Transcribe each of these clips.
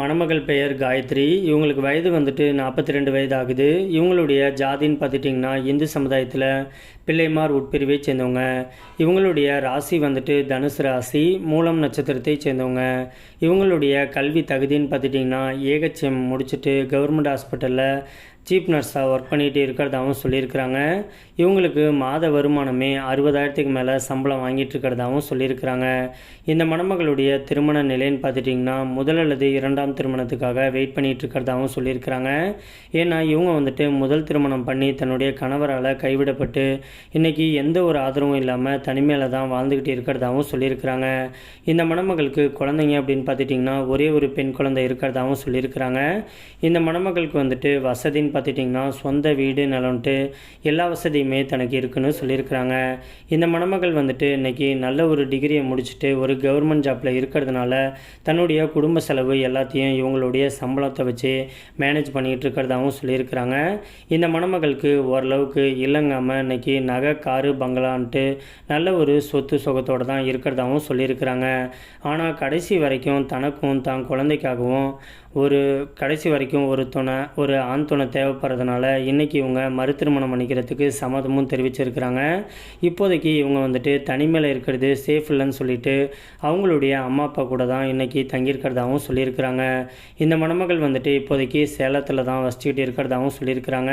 மணமகள் பெயர் காயத்ரி. இவங்களுக்கு வயது வந்துட்டு நாற்பத்தி ரெண்டு வயது ஆகுது இவங்களுடைய ஜாதின்னு பார்த்துட்டிங்கன்னா இந்து சமுதாயத்தில் பிள்ளைமார் உட்பிரிவை சேர்ந்தவங்க. இவங்களுடைய ராசி வந்துட்டு தனுசு ராசி மூலம் நட்சத்திரத்தை சேர்ந்தவங்க. இவங்களுடைய கல்வி தகுதின்னு பார்த்துட்டிங்கன்னா ஏகச்சியம் முடிச்சுட்டு கவர்மெண்ட் ஹாஸ்பிட்டலில் சீப் நர்ஸாக ஒர்க் பண்ணிகிட்டு இருக்கிறதாகவும் சொல்லியிருக்கிறாங்க. இவங்களுக்கு மாத வருமானமே அறுபதாயிரத்துக்கு மேலே சம்பளம் வாங்கிட்டு இருக்கிறதாகவும் சொல்லியிருக்கிறாங்க. இந்த மணமகளுடைய திருமண நிலைன்னு பார்த்துட்டிங்கன்னா முதல் அல்லது இரண்டாம் திருமணத்துக்காக வெயிட் பண்ணிகிட்டு இருக்கிறதாகவும் சொல்லியிருக்கிறாங்க. ஏன்னா இவங்க வந்துட்டு முதல் திருமணம் பண்ணி தன்னுடைய கணவரால் கைவிடப்பட்டு இன்றைக்கி எந்த ஒரு ஆதரவும் இல்லாமல் தனிமையில் தான் வாழ்ந்துக்கிட்டு இருக்கிறதாகவும் சொல்லியிருக்கிறாங்க. இந்த மணமகளுக்கு குழந்தைங்க அப்படின்னு பார்த்துட்டிங்கன்னா ஒரே ஒரு பெண் குழந்தை இருக்கிறதாகவும் சொல்லியிருக்கிறாங்க. இந்த மணமகளுக்கு வந்துட்டு வசதின்னு பார்த்துட்டிங்கன்னா சொந்த வீடு நிலம்ட்டு எல்லா வசதியுமே தனக்கு இருக்குன்னு சொல்லியிருக்கிறாங்க. இந்த மணமகள் வந்துட்டு இன்றைக்கி நல்ல ஒரு டிகிரியை முடிச்சுட்டு ஒரு கவர்மெண்ட் ஜாப்பில் இருக்கிறதுனால தன்னுடைய குடும்ப செலவு எல்லாத்தையும் இவங்களுடைய சம்பளத்தை வச்சு மேனேஜ் பண்ணிகிட்டு இருக்கிறதாகவும் சொல்லியிருக்கிறாங்க. இந்த மணமகளுக்கு ஓரளவுக்கு இல்லைங்காமல் இன்றைக்கி நகை காரு பங்களான்ட்டு நல்ல ஒரு சொத்து சுகத்தோடு தான் இருக்கிறதாகவும் சொல்லியிருக்கிறாங்க. ஆனால் கடைசி வரைக்கும் தனக்கும் தான் குழந்தைக்காகவும் ஒரு கடைசி வரைக்கும் ஒரு துணை ஒரு ஆண் துணத்தை தேவைப்படுறதுனால இன்றைக்கி இவங்க மறு திருமணம் பண்ணிக்கிறதுக்கு சம்மதமும் தெரிவிச்சிருக்கிறாங்க. இப்போதைக்கு இவங்க வந்துட்டு தனிமையில் இருக்கிறது சேஃப் இல்லைன்னு சொல்லிட்டு அவங்களுடைய அம்மா அப்பா கூட தான் இன்றைக்கி தங்கியிருக்கிறதாகவும் சொல்லியிருக்கிறாங்க. இந்த மணமகள் வந்துட்டு இப்போதைக்கு சேலத்தில் தான் வசிச்சுக்கிட்டு இருக்கிறதாகவும் சொல்லியிருக்கிறாங்க.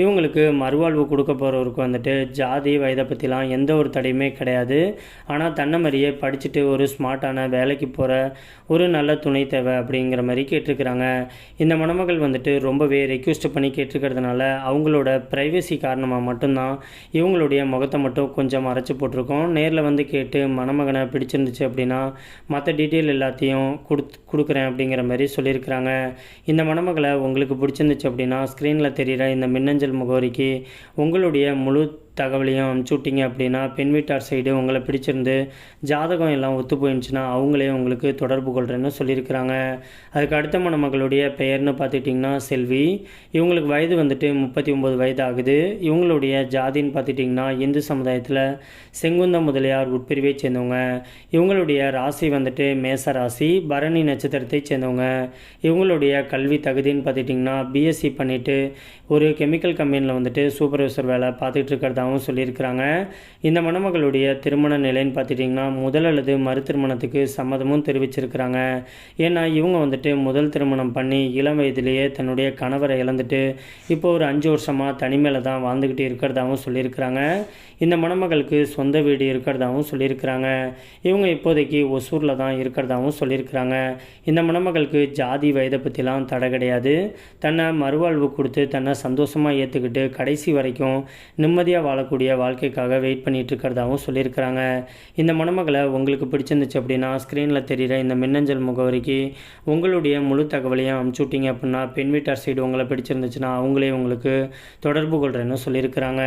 இவங்களுக்கு மறுவாழ்வு கொடுக்க போகிறவருக்கு வந்துட்டு ஜாதி வயதை பற்றிலாம் எந்த ஒரு தடையுமே கிடையாது. ஆனால் தன்னை மாதிரியே படிச்சுட்டு ஒரு ஸ்மார்ட்டான வேலைக்கு போகிற ஒரு நல்ல துணை தேவை அப்படிங்கிற மாதிரி கேட்டிருக்கிறாங்க. இந்த மணமகள் வந்துட்டு ரொம்பவே ரெக்வஸ்ட் பண்ணி கேட்டிருக்கிறதுனால அவங்களோட ப்ரைவசி காரணமாக மட்டும்தான் இவங்களுடைய முகத்தை மட்டும் கொஞ்சம் மறைச்சி போட்டிருக்கோம். நேரில் வந்து கேட்டு மணமகனை பிடிச்சிருந்துச்சு அப்படின்னா மற்ற டீட்டெயில் எல்லாத்தையும் கொடுத்து கொடுக்குறேன் அப்படிங்கிற மாதிரி சொல்லியிருக்கிறாங்க. இந்த மணமகளை உங்களுக்கு பிடிச்சிருந்துச்சு அப்படின்னா ஸ்க்ரீனில் தெரிகிற இந்த மின்னஞ்சல் முகவரிக்கு உங்களுடைய முழு தகவலையும் அனுப்பிச்சி விட்டீங்க அப்படின்னா பெண் வீட்டார் சைடு உங்களை பிடிச்சிருந்து ஜாதகம் எல்லாம் ஒத்து போயிருந்துச்சுன்னா அவங்களே உங்களுக்கு தொடர்பு கொள்கிறேன்னு சொல்லியிருக்கிறாங்க. அதுக்கு அடுத்த மணமகளுடைய பெயர்னு பார்த்துட்டிங்கன்னா செல்வி. இவங்களுக்கு வயது வந்துட்டு முப்பத்தி ஒம்பது வயது ஆகுது இவங்களுடைய ஜாதின்னு பார்த்துட்டிங்கன்னா இந்து சமுதாயத்தில் செங்குந்த முதலியார் உட்பிரிவை சேர்ந்தவங்க. இவங்களுடைய ராசி வந்துட்டு மேச ராசி பரணி நட்சத்திரத்தை சேர்ந்தவங்க. இவங்களுடைய கல்வி தகுதின்னு பார்த்துட்டிங்கன்னா பிஎஸ்சி பண்ணிவிட்டு ஒரு கெமிக்கல் கம்பெனியில் வந்துட்டு சூப்பர்வைசர் வேலை பார்த்துட்டு இருக்கிறதாகவும் சொல்லியிருக்கிறாங்க. இந்த மணமகளுடைய திருமண நிலைன்னு பார்த்துட்டிங்கன்னா முதல் அல்லது மறு திருமணத்துக்கு சம்மதமும் தெரிவிச்சிருக்கிறாங்க. ஏன்னா இவங்க வந்துட்டு முதல் திருமணம் பண்ணி இளம் வயதிலேயே தன்னுடைய கணவரை இழந்துட்டு இப்போ ஒரு அஞ்சு வருஷமாக தனிமையில் தான் வாழ்ந்துக்கிட்டு இருக்கிறதாகவும் சொல்லியிருக்கிறாங்க. இந்த மணமகளுக்கு சொந்த வீடு இருக்கிறதாகவும் சொல்லியிருக்கிறாங்க. இவங்க இப்போதைக்கு ஒசூரில் தான் இருக்கிறதாகவும் சொல்லியிருக்கிறாங்க. இந்த மணமகளுக்கு ஜாதி வயதை பற்றிலாம் தடை கிடையாது. தன்னை மறுவாழ்வு கொடுத்து தன்னை சந்தோஷமாக ஏற்றுக்கிட்டு கடைசி வரைக்கும் நிம்மதியாக வாழக்கூடிய வாழ்க்கைக்காக வெயிட் பண்ணிட்டு இருக்கிறதாகவும் சொல்லியிருக்கிறாங்க. இந்த மணமகளை உங்களுக்கு பிடிச்சிருந்துச்சு அப்படின்னா ஸ்க்ரீனில் தெரிகிற இந்த மின்னஞ்சல் முகவரிக்கு உங்களுடைய முழு தகவலையும் அமுச்சு விட்டீங்க அப்படின்னா பெண் வீட்டார் சைடு உங்களை பிடிச்சிருந்துச்சுன்னா அவங்களே உங்களுக்கு தொடர்பு கொள்கிறேன்னு சொல்லியிருக்கிறாங்க.